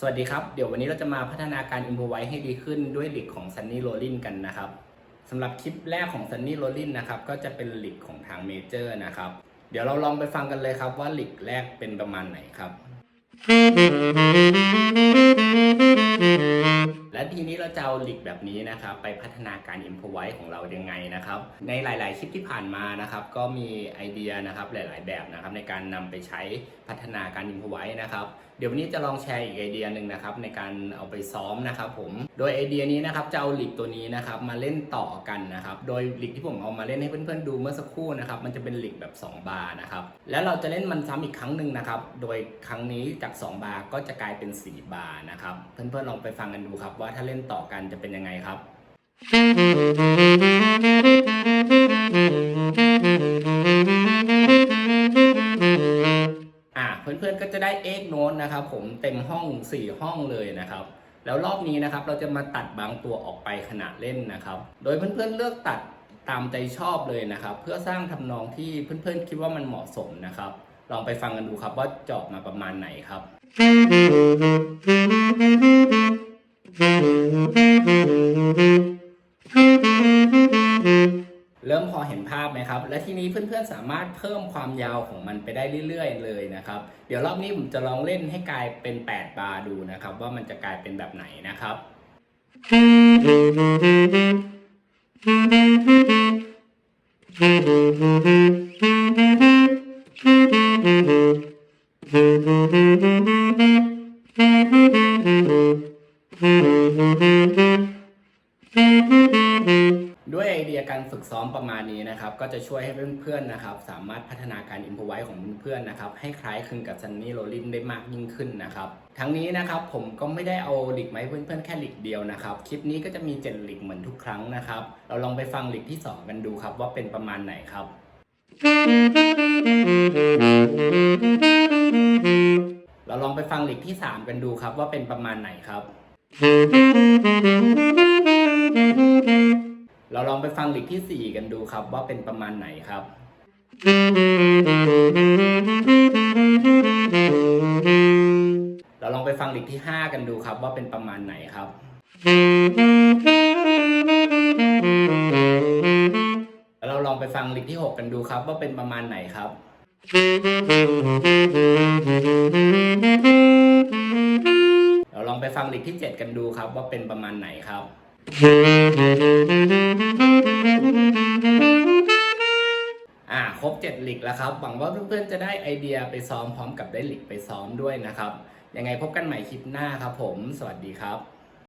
สวัสดีครับ เดี๋ยววันนี้เราจะมาพัฒนาการอินโฟไว้ให้ดีขึ้นด้วยหลิกของ Sunny Rollin กันนะครับสำหรับคลิปแรกของ Sunny Rollin นะครับก็จะเป็นหลิกของทางเมเจอร์นะครับ เดี๋ยวเราลองไปฟังกันเลยครับว่าหลิกแรกเป็นประมาณไหนครับ และทีนี้เราจะเอาหลีกแบบนี้นะครับไปพัฒนาการ improvise ของเรายังไงนะครับ ในหลาย ๆ คลิปที่ผ่านมานะครับ ก็มีไอเดียนะครับหลาย ๆ แบบนะครับ ในการนำไปใช้พัฒนาการ improvise นะครับ เดี๋ยววันนี้จะลองแชร์อีกไอเดียหนึ่งนะครับ ในการเอาไปซ้อมนะครับ ผม โดยไอเดียนี้นะครับจะเอาหลีกตัวนี้นะครับมาเล่นต่อกันนะครับ โดยหลีกที่ผมเอามาเล่นให้เพื่อน ๆ ดูเมื่อสักครู่นะครับ มันจะเป็นหลีกแบบ 2 บาร์นะครับ แล้วเราจะเล่นมันซ้ำอีกครั้งหนึ่งนะครับ โดยครั้งนี้จาก 2 บาร์ก็จะกลายเป็น 4 บาร์นะครับ เพื่อน ๆ ลองไปฟังกันดูครับว่าาถ้าเล่นต่อกันจะเป็นยังไงครับอะเพื่อนๆก็จะได้เอกโน้ตนะครับผมเต็มห้อง 4 ห้องเลยนะครับ แล้วรอบนี้นะครับเราจะมาตัดบางตัวออกไปขณะเล่นนะครับ โดยเพื่อนๆเลือกตัดตามใจชอบเลยนะครับ เพื่อสร้างทำนองที่เพื่อนๆคิดว่ามันเหมาะสมนะครับ ลองไปฟังกันดูครับว่าจออกมาประมาณไหนครับ อเห็นภาพไหมครับ และทีนี้เพื่อนๆสามารถเพิ่มความยาวของมันไปได้เรื่อยๆ เลยนะครับ เดี๋ยวรอบนี้ผมจะลองเล่นให้กลายเป็น 8 บาร์ดูนะครับ ว่ามันจะกลายเป็นแบบไหนนะครับ ด้วยไอเดียการฝึกซ้อมประมาณนี้นะครับ ก็จะช่วยให้เพื่อนๆนะครับ สามารถพัฒนาการอินพไว้ของเพื่อนๆนะครับ ให้คล้ายคลึงกับซันนี่โรลินได้มากยิ่งขึ้นนะครับทั้งนี้นะครับผมก็ไม่ได้เอาหลีกไมาให้เพื่อนๆแค่หลีกเดียวนะครับ คลิปนี้ก็จะมีเจ็ดหลีกเหมือนทุกครั้งนะครับ เราลองไปฟังหลีกที่สองกันดูครับ ว่าเป็นประมาณไหนครับเราลองไปฟังหลีกที่สามกันดูครับว่าเป็นประมาณไหนครับ ไปฟังหลีกที่ 4 กันดูครับ ว่าเป็นประมาณไหนครับ เราลองไปฟังหลีกที่ 5 กันดูครับว่าเป็นประมาณไหนครับ แล้วเราลองไปฟังหลีกที่ 6 กันดูครับ ว่าเป็นประมาณไหนครับเราลองไปฟังหลีกที่ 7 กันดูครับว่าเป็นประมาณไหนครับ 7หลีกแล้วครับ หวังว่าเพื่อนๆจะได้ไอเดียไปซ้อมพร้อมกับได้หลีกไปซ้อมด้วยนะครับ ยังไงพบกันใหม่คลิปหน้าครับผม สวัสดีครับ